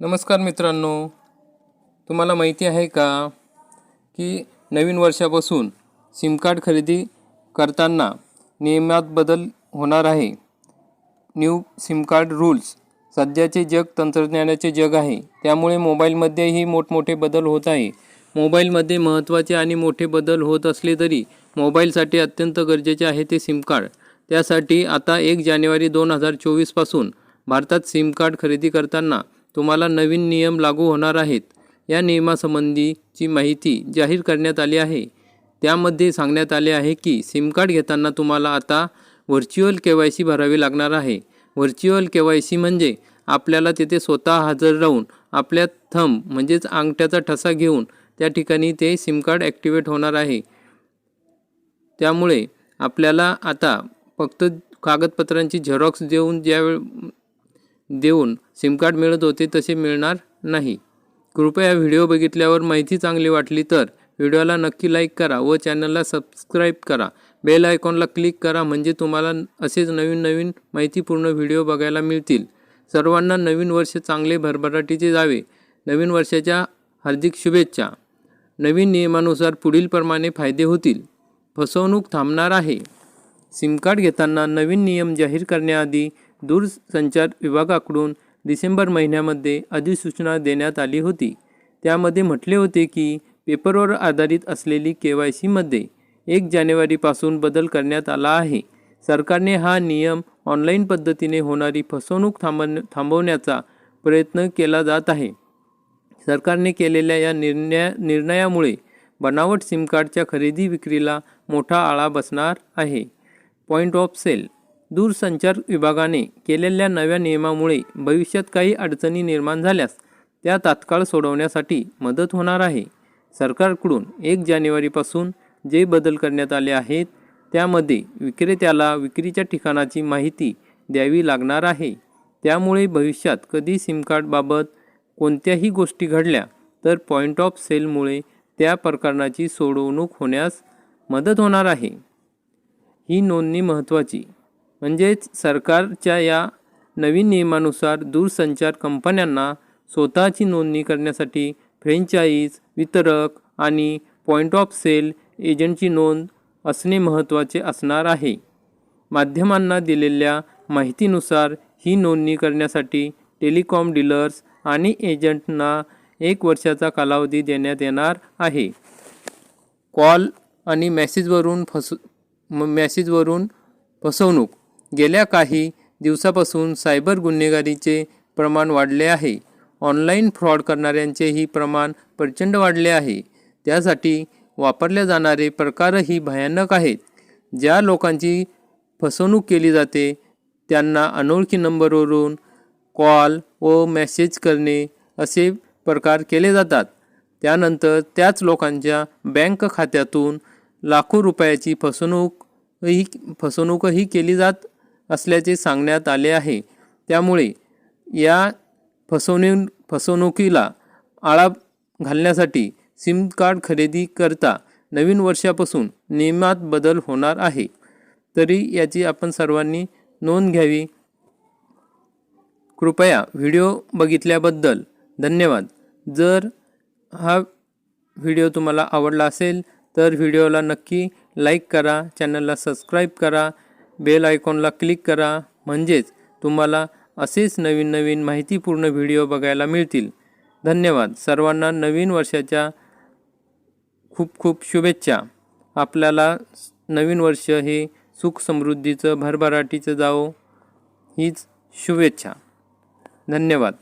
नमस्कार मित्रांनो. तुम्हाला माहिती आहे का की नवीन वर्षापासून सिम कार्ड खरेदी करताना नियमात बदल होणार आहे. न्यू सिम कार्ड रूल्स सध्याचे जग तंत्रज्ञानाचे जग आहे. त्यामुळे मोबाईलमध्येही मोठमोठे बदल होत आहे. मोबाईलमध्ये महत्त्वाचे आणि मोठे बदल होत असले तरी मोबाईलसाठी अत्यंत गरजेचे आहे ते सिम कार्ड त्यासाठी आता एक जानेवारी दोन हजार चोवीसपासून भारतात सिम कार्ड खरेदी करताना तुम्हाला नवीन नियम लागू होणार आहेत. या नियमासंबंधीची माहिती जाहीर करण्यात आली आहे. त्यामध्ये सांगण्यात आले आहे की सिम कार्ड घेताना तुम्हाला आता व्हर्च्युअल के वाय सी भरावी लागणार आहे. व्हर्च्युअल के वाय सी म्हणजे आपल्याला तिथे स्वतः हजर राहून आपल्या थंब म्हणजेच अंगठ्याचा ठसा घेऊन त्या ठिकाणी ते सिम कार्ड ॲक्टिवेट होणार आहे. त्यामुळे आपल्याला आता फक्त कागदपत्रांची झेरॉक्स देऊन ज्यावेळ देऊन सिमकार्ड मिळत होते तसे मिळणार नाही. कृपया व्हिडिओ बघितल्यावर माहिती चांगली वाटली तर व्हिडिओला नक्की लाईक करा व चॅनलला सबस्क्राईब करा. बेल आयकॉनला क्लिक करा म्हणजे तुम्हाला असेच नवीन नवीन माहितीपूर्ण व्हिडिओ बघायला मिळतील. सर्वांना नवीन वर्ष चांगले भरभराटीचे जावे. नवीन वर्षाच्या हार्दिक शुभेच्छा. नवीन नियमानुसार पुढीलप्रमाणे फायदे होतील. फसवणूक थांबणार आहे. सिमकार्ड घेताना नवीन नियम जाहीर करण्याआधी दूरसंचार विभागाकडून डिसेंबर महिन्यामध्ये अधिसूचना देण्यात आली होती. त्यामध्ये म्हटले होते की पेपरवर आधारित असलेली के वाय सीमध्ये एक जानेवारीपासून बदल करण्यात आला आहे. सरकारने हा नियम ऑनलाईन पद्धतीने होणारी फसवणूक थांबव थांबवण्याचा प्रयत्न केला जात आहे. सरकारने केलेल्या या निर्णया निर्णयामुळे बनावट सिम कार्डच्या खरेदी विक्रीला मोठा आळा बसणार आहे. पॉईंट ऑफ सेल दूरसंचार विभागाने केलेल्या नव्या नियमामुळे भविष्यात काही अडचणी निर्माण झाल्यास त्या तात्काळ सोडवण्यासाठी मदत होणार आहे. सरकारकडून एक जानेवारीपासून जे बदल करण्यात आले आहेत त्यामध्ये विक्रेत्याला विक्रीच्या ठिकाणाची माहिती द्यावी लागणार आहे. त्यामुळे भविष्यात कधी सिमकार्डबाबत कोणत्याही गोष्टी घडल्या तर पॉईंट ऑफ सेलमुळे त्या प्रकरणाची सोडवणूक होण्यास मदत होणार आहे. ही नोंदणी महत्त्वाची. म्हणजेच सरकारच्या या नवीन नियमानुसार दूरसंचार कंपन्यांना स्वतःची नोंदणी करण्यासाठी फ्रेंचाईज वितरक आणि पॉईंट ऑफ सेल एजंटची नोंद असणे महत्त्वाचे असणार आहे. माध्यमांना दिलेल्या माहितीनुसार ही नोंदणी करण्यासाठी टेलिकॉम डीलर्स आणि एजंटना एक वर्षाचा कालावधी देण्यात येणार आहे. कॉल आणि मेसेजवरून फस म मेसेजवरून फसवणूक गेल्या काही दिवसापासून सायबर गुन्हेगारीचे प्रमाण वाढले आहे. ऑनलाईन फ्रॉड करणाऱ्यांचेही प्रमाण प्रचंड वाढले आहे. त्यासाठी वापरले जाणारे प्रकारही भयानक आहेत. ज्या लोकांची फसवणूक केली जाते त्यांना अनोळखी नंबरवरून कॉल व मेसेज करणे असे प्रकार केले जातात. त्यानंतर त्याच लोकांच्या बँक खात्यातून लाखो रुपयाची फसवणूकही फसवणूकही केली जात असल्याचे सांगण्यात आले आहे. त्यामुळे या फसवणूक फसवणुकीला आळा घालण्यासाठी सिम कार्ड खरेदी करता नवीन वर्षापासून नियमात बदल होणार आहे. तरी याची आपण सर्वांनी नोंद घ्यावी. कृपया व्हिडिओ बघितल्याबद्दल धन्यवाद. जर हा व्हिडिओ तुम्हाला आवडला असेल तर व्हिडिओला नक्की लाईक करा चॅनलला सबस्क्राईब करा बेल आयकॉनला क्लिक करा. म्हणजेच तुम्हाला असेच नवीन नवीन माहितीपूर्ण व्हिडिओ बघायला मिळतील. धन्यवाद. सर्वांना नवीन वर्षाच्या खूप खूप शुभेच्छा. आपल्याला नवीन वर्ष हे सुख समृद्धीचं भरभराटीचं जावो. हीच शुभेच्छा. धन्यवाद.